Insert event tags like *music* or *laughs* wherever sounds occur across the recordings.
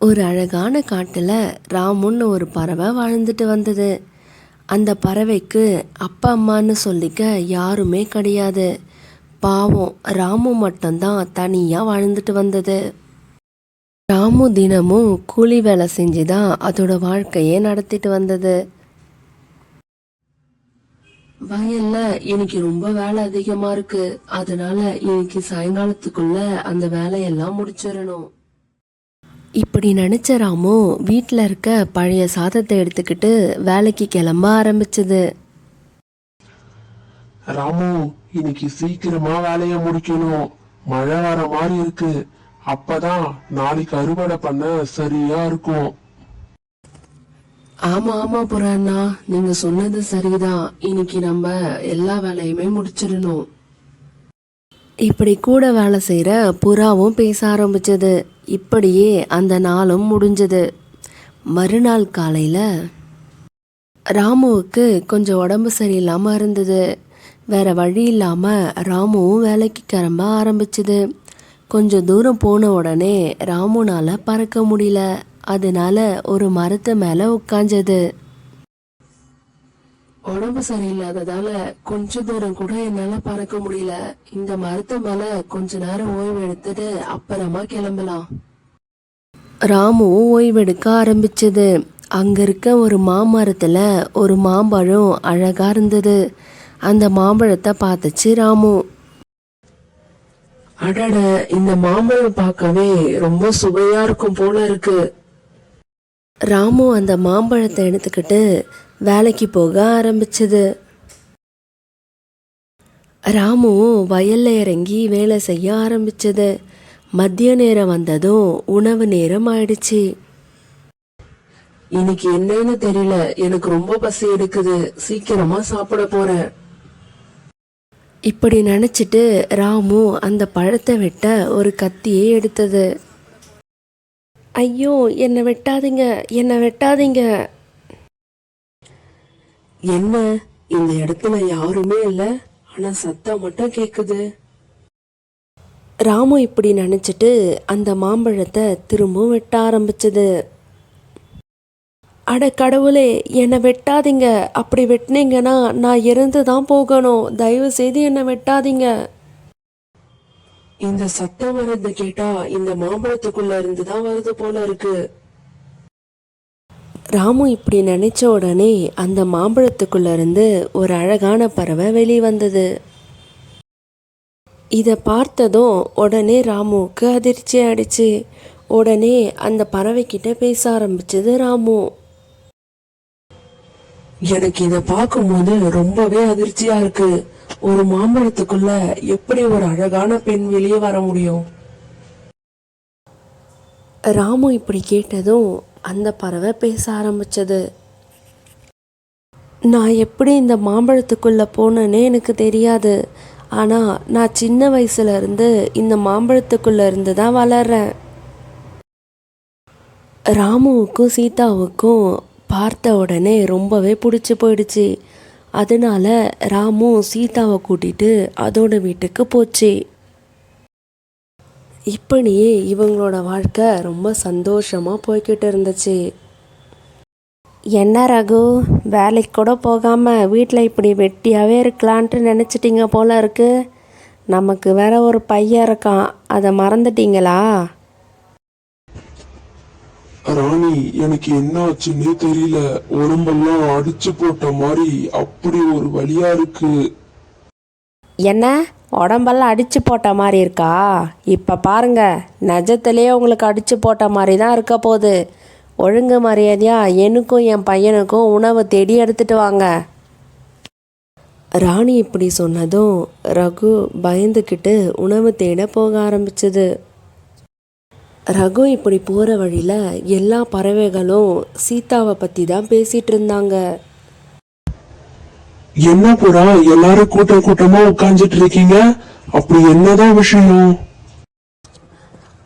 ஒரு அழகான காட்டில் ராமுன்னு ஒரு பறவை வாழ்ந்துட்டு வந்தது. அந்த பறவைக்கு அப்பா அம்மான்னு சொல்லிக்க யாருமே கிடையாது. பாவம் ராமு மட்டும்தான் தனியாக வாழ்ந்துட்டு வந்தது. ராமு தினமும் கூலி வேலை செஞ்சு தான் அதோட வாழ்க்கையே நடத்திட்டு வந்தது. வயல்ல எனக்கு ரொம்ப வேலை அதிகமா இருக்கு. அதனால இன்னைக்கு சாயங்காலத்துக்குள்ள அந்த வேலையெல்லாம் முடிச்சிடணும். இப்படி நினைச்ச ராமு வீட்டில் இருக்க பழைய சாதத்தை எடுத்துக்கிட்டு வேலைக்கு கிளம்ப ஆரம்பிச்சது. ராமு இன்னைக்கு சீக்கிரமா வேலைய முடிக்கணும். மழை வர மாதிரி இருக்கு. அப்பதான் நாளைக்கு அறுவடை பண்ண சரியா இருக்கும். ஆமா ஆமா புறாண்ணா. நீங்க சொன்னது சரிதான். இன்னைக்கு நம்ம எல்லா வேலையுமே முடிச்சிடணும். இப்படி கூட வேலை செய்யற புறாவும் பேச ஆரம்பிச்சது. இப்படியே அந்த நாளும் முடிஞ்சது. மறுநாள் காலையில் ராமுவுக்கு கொஞ்சம் உடம்பு சரியில்லாமல் இருந்தது. வேற வழி இல்லாமல் ராமுவும் வேலைக்கு கிளம்ப ஆரம்பிச்சது. கொஞ்சம் தூரம் போன உடனே ராமுனால் பறக்க முடியல. அதனால ஒரு மரத்து மேலே உட்காஞ்சது உடம்பு சரியில்லாததால கொஞ்ச தூரம் கூட என்னால பறக்க முடியல. இந்த மரத்து மேல கொஞ்ச நேரம் ஓய்வு எடுத்துட்டு அப்புறமா கிளம்பலாம். ராமுவும் ஓய்வெடுக்க ஆரம்பிச்சது. அங்க இருக்க ஒரு மாமரத்துல ஒரு மாம்பழம் அழகா இருந்தது. அந்த மாம்பழத்தை பார்த்துச்சு ராமு. அடட இந்த மாம்பழம் பார்க்கவே ரொம்ப சுவையா இருக்கும் போல இருக்கு. ராமு அந்த மாம்பழத்தை எடுத்துக்கிட்டு வேலைக்கு போக ஆரம்பிச்சது. ராமுவும் வயல்ல இறங்கி வேலை செய்ய ஆரம்பிச்சது. மதிய நேரம் வந்ததும் உணவு நேரம் ஆயிடுச்சு. இன்னைக்கு என்னன்னு தெரியல. எனக்கு ரொம்ப பசி எடுக்குது. சீக்கிரமா சாப்பிட போறேன். இப்படி நினைச்சிட்டு ராமு அந்த பழத்தை வெட்ட ஒரு கத்தியை எடுத்தது. ஐயோ என்னை வெட்டாதீங்க என்னை வெட்டாதீங்க. என்ன? இந்த இடத்துல யாருமே இல்ல. ஆனா சத்தம் மட்டும் கேக்குது. ராமு இப்படி நினைச்சிட்டு அந்த மாம்பழத்தை திரும்பவும் வெட்ட ஆரம்பிச்சது. அட கடவுளே என்னை வெட்டாதீங்க. அப்படி வெட்டினீங்கன்னா நான் இறந்து தான் போகணும். தயவு செய்து என்னை வெட்டாதீங்க. இந்த சத்தம் வர்றது கேட்டா இந்த மாம்பழத்துக்குள்ள இருந்து தான் வருது போல இருக்கு. ராமு இப்படி நினைச்ச உடனே அந்த மாம்பழத்துக்குள்ள இருந்து ஒரு அழகான பறவை வெளியே வந்தது இத பார்த்ததும் உடனே ராமுவுக்கு அதிர்ச்சி ஆயிடுச்சு. உடனே அந்த பறவை கிட்ட பேச ஆரம்பிச்சது ராமு. எனக்கு இத பார்க்கும்போது ரொம்பவே அதிர்ச்சியா இருக்கு. ஒரு மாம்பழத்துக்குள்ள எப்படி ஒரு அழகான பெண் வெளியே வர முடியும்? ராமு இப்படி கேட்டதும் அந்த பறவை பேச ஆரம்பிச்சது. நான் எப்படி இந்த மாம்பழத்துக்குள்ள போனேனே எனக்கு தெரியாது. ஆனா நான் சின்ன வயசுல இருந்து இந்த மாம்பழத்துக்குள்ள இருந்து தான் வளர்றேன். ராமுவுக்கும் சீதாவுக்கும் பார்த்த உடனே ரொம்பவே பிடிச்சி போயிடுச்சு. அதனால ராமு சீதாவை கூட்டிட்டு அதோட வீட்டுக்கு போச்சு. இப்படியே இவங்களோட வாழ்க்கை ரொம்ப சந்தோஷமா போய்கிட்டு இருந்துச்சு. என்ன ரகு வேலைக்கு கூட போகாம வீட்டில் இப்படி வெட்டியாவே இருக்கலான்ட்டு நினச்சிட்டீங்க போல இருக்கு. நமக்கு வேற ஒரு பையன் இருக்கான். அதை மறந்துட்டீங்களா? ராணி எனக்கு என்ன ஆச்சுன்னே தெரியல. உடம்பெல்லாம் அடிச்சு போட்ட மாதிரி அப்படி ஒரு வலியா இருக்கு. என்ன? உடம்பெல்லாம் அடித்து போட்ட மாதிரி இருக்கா? இப்போ பாருங்க நிஜத்திலேயே உங்களுக்கு அடித்து போட்ட மாதிரி தான் இருக்க போகுது. ஒழுங்கு மரியாதையா எனக்கும் என் பையனுக்கும் உணவு தேடி எடுத்துட்டு வாங்க. ராணி இப்படி சொன்னதும் ரகு பயந்துக்கிட்டு உணவு தேட போக ஆரம்பிச்சது. ரகு இப்படி போகிற வழியில் எல்லா பறவைகளும் சீதாவை பற்றி தான் பேசிகிட்டு இருந்தாங்க. என்ன புறா? எல்லாரும் கூட்டம் கூட்டமா உட்கார்ந்துட்டு இருக்கீங்க அப்படி என்னதான் விஷயம்?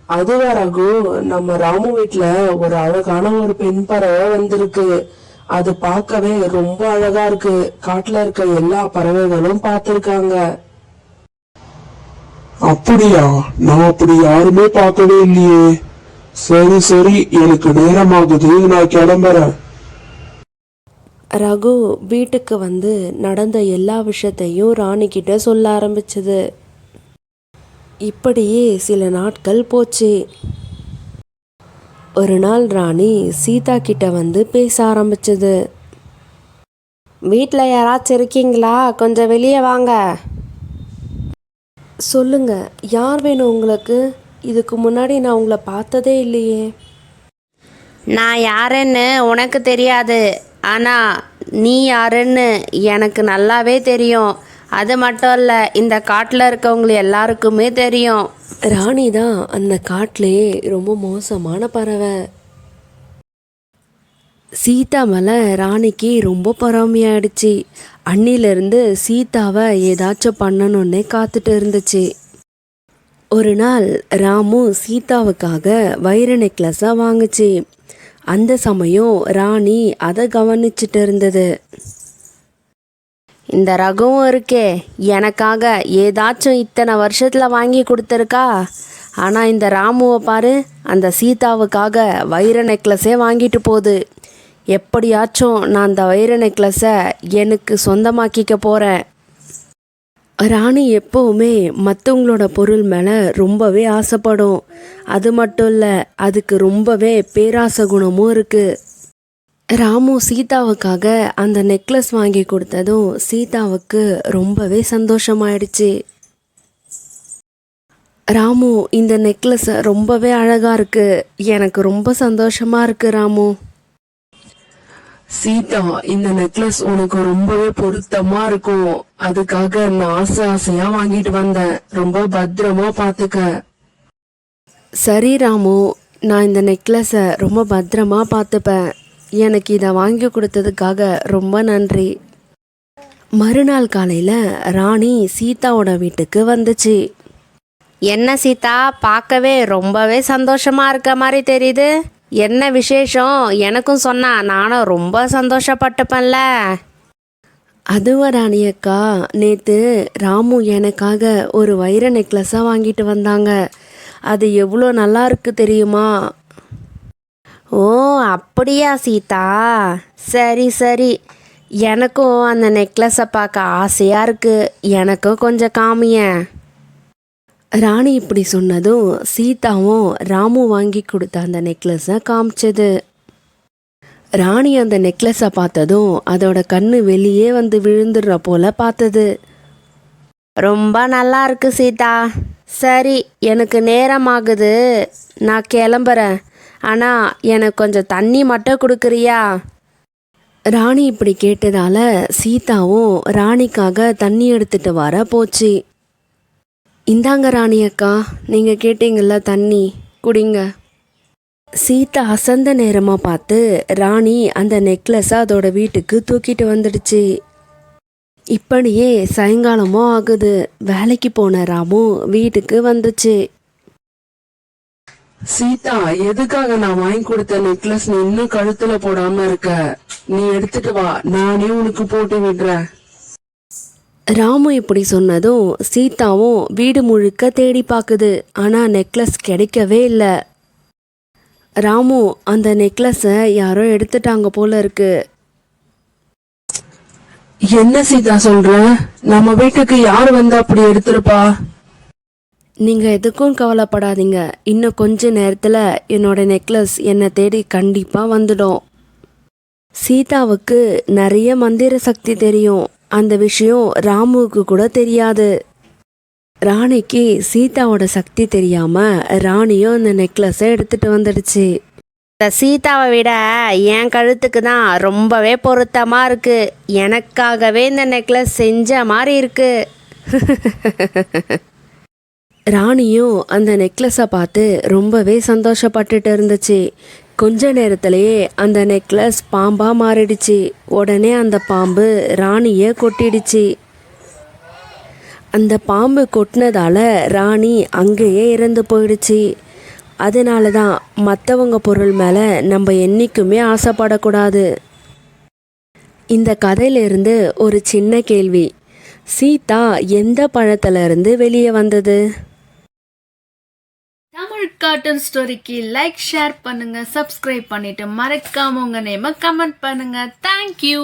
அதுவா ரகு. நம்ம ராமு வீட்ல ஒரு அழகான ஒரு பெண் பறவை வந்திருக்கு. அது பார்க்கவே ரொம்ப அழகா இருக்கு. காட்டுல இருக்க எல்லா பறவைகளும் பார்த்திருக்காங்க. அப்படியா? நான் அப்படி யாருமே பார்க்கவே இல்லையே. சரி சரி. எனக்கு நேரமாகுது. நான் கிளம்புறேன். ரகு வீட்டுக்கு வந்து நடந்த எல்லா விஷயத்தையும் ராணி சொல்ல ஆரம்பிச்சது. இப்படியே சில நாட்கள் போச்சு. ஒரு நாள் ராணி சீதா கிட்ட வந்து பேச ஆரம்பிச்சது. வீட்டில் யாராச்சும் இருக்கீங்களா? கொஞ்சம் வெளியே வாங்க. சொல்லுங்க. யார் வேணும் உங்களுக்கு? இதுக்கு முன்னாடி நான் உங்களை பார்த்ததே இல்லையே. நான் யாருன்னு உனக்கு தெரியாது. ஆனால் நீ யாருன்னு எனக்கு நல்லாவே தெரியும். அது மட்டும் இல்லை இந்த காட்டில் இருக்கவங்களை எல்லாருக்குமே தெரியும். ராணி தான் அந்த காட்டிலே ரொம்ப மோசமான பறவை. சீதா மேலே ராணிக்கு ரொம்ப பொறாமையாயிடுச்சு. அன்னிலிருந்து சீதாவை ஏதாச்சும் பண்ணணுன்னே காத்துட்டு இருந்துச்சு. ஒரு நாள் ராமு சீதாவுக்காக வைர நெக்லஸாக வாங்குச்சு. அந்த சமயம் ராணி அதை கவனிச்சிட்டு இருந்தது இந்த ரகுவும் இருக்கே எனக்காக ஏதாச்சும் இத்தனை வருஷத்தில் வாங்கி கொடுத்துருக்கா? ஆனால் இந்த ராமுவை பாரு அந்த சீதாவுக்காக வைர நெக்லஸே வாங்கிட்டு போகுது. எப்படியாச்சும் நான் அந்த வைர நெக்லஸை எனக்கு சொந்தமாக்கிக்க போகிறேன் ராணி எப்போவுமே மற்றவங்களோட பொருள் மேலே ரொம்பவே ஆசைப்படும். அது மட்டும் இல்லை அதுக்கு ரொம்பவே பேராசை குணமும் இருக்குது ராமு சீதாவுக்காக அந்த நெக்லஸ் வாங்கி கொடுத்ததும் சீதாவுக்கு ரொம்பவே சந்தோஷமாயிடுச்சு. ராமு இந்த நெக்லஸ் ரொம்பவே அழகாக இருக்குது எனக்கு ரொம்ப சந்தோஷமாக இருக்குது ராமு. சீதா இந்த நெக்லஸ் உனக்கு ரொம்பவே பொருத்தமா இருக்கும் அதுக்காக நான் ஆசை ஆசையா வாங்கிட்டு வந்தேன். ரொம்ப பத்திரமா பாத்துக்க. சரி ராமு. நான் இந்த நெக்லஸை ரொம்ப பத்திரமா பார்த்துப்பேன் எனக்கு இதை வாங்கி கொடுத்ததுக்காக ரொம்ப நன்றி. மறுநாள் காலையில் ராணி சீதாவோட வீட்டுக்கு வந்துச்சு. என்ன சீதா? பார்க்கவே ரொம்பவே சந்தோஷமா இருக்க மாதிரி தெரியுது. என்ன விசேஷம்? எனக்கும் சொன்னா நானும் ரொம்ப சந்தோஷப்பட்டுப்பேன்ல. அதுவா ராணியக்கா நேற்று ராமு எனக்காக ஒரு வைர நெக்லஸாக வாங்கிட்டு வந்தாங்க. அது எவ்வளோ நல்லா இருக்கு தெரியுமா? ஓ அப்படியா சீதா? சரி சரி. எனக்கும் அந்த நெக்லஸை பார்க்க ஆசையாக இருக்குது எனக்கும் கொஞ்சம் காமியேன். ராணி இப்படி சொன்னதும் சீதாவும் ராமு வாங்கி கொடுத்த அந்த நெக்லஸை காமிச்சது. ராணி அந்த நெக்லஸை பார்த்ததும் அதோட கண்ணு வெளியே வந்து விழுந்துடுற போல பார்த்தது. ரொம்ப நல்லா இருக்கு சீதா. சரி எனக்கு நேரமாகுது. நான் கிளம்புறேன். ஆனால் எனக்கு கொஞ்சம் தண்ணி மட்டும் கொடுக்குறியா? ராணி இப்படி கேட்டதால சீதாவும் ராணிக்காக தண்ணி எடுத்துட்டு வர போச்சு. இந்தாங்க ராணி அக்கா நீங்கள் கேட்டீங்கல்ல தண்ணி குடிங்க. சீதா அசந்த நேரமாக பார்த்து ராணி அந்த நெக்லஸை அதோட வீட்டுக்கு தூக்கிட்டு வந்துடுச்சு. இப்படியே சாயங்காலமும் ஆகுது. வேலைக்கு போன ராமு வீட்டுக்கு வந்துச்சு. சீதா எதுக்காக நான் வாங்கி கொடுத்த நெக்லஸ் நீ இன்னும் கழுத்துல போடாம இருக்க? நீ எடுத்துட்டு வா நானே உனக்கு போட்டு விடுறேன். ராமு இப்படி சொன்னதும் சீதாவும் வீடு முழுக்க தேடி பார்க்குது ஆனா நெக்லஸ் கிடைக்கவே இல்லை. ராமு அந்த நெக்லஸை யாரோ எடுத்துட்டாங்க போல இருக்கு. என்ன சீதா சொல்ற? நம்ம வீட்டுக்கு யார் வந்து அப்படி எடுத்திருப்பா? நீங்க எதுக்கும் கவலைப்படாதீங்க. இன்னும் கொஞ்ச நேரத்துல என்னோட நெக்லஸ் என்னை தேடி கண்டிப்பா வந்துடும். சீதாவுக்கு நிறைய மந்திர சக்தி தெரியும். அந்த விஷயம் ராமுவுக்கு கூட தெரியாது. ராணிக்கு சீதாவோட சக்தி தெரியாம ராணியும் அந்த நெக்லஸை எடுத்துட்டு வந்துடுச்சு. இந்த சீதாவை விட என் கழுத்துக்கு தான் ரொம்பவே பொருத்தமாக இருக்கு. எனக்காகவே இந்த நெக்லஸ் செஞ்ச மாதிரி இருக்கு. *laughs* ராணியும் அந்த நெக்லஸை பார்த்து ரொம்பவே சந்தோஷப்பட்டுட்டு இருந்துச்சு. கொஞ்ச நேரத்திலேயே அந்த நெக்லஸ் பாம்பாக மாறிடுச்சு. உடனே அந்த பாம்பு ராணியை கொட்டிடுச்சு. அந்த பாம்பு கொட்டினதால ராணி அங்கேயே இறந்து போயிடுச்சு. அதனால தான் மற்றவங்க பொருள் மேலே நம்ம என்றைக்குமே ஆசைப்படக்கூடாது. இந்த கதையிலிருந்து ஒரு சின்ன கேள்வி. சீதா எந்த பழத்துலேருந்து வெளியே வந்தது? ஃபேவரட் கார்ட்டூன் ஸ்டோரிக்கு லைக் ஷேர் பண்ணுங்க சப்ஸ்கிரைப் பண்ணிட்டு மறக்காம உங்க நேம கமெண்ட் பண்ணுங்க. தேங்க்யூ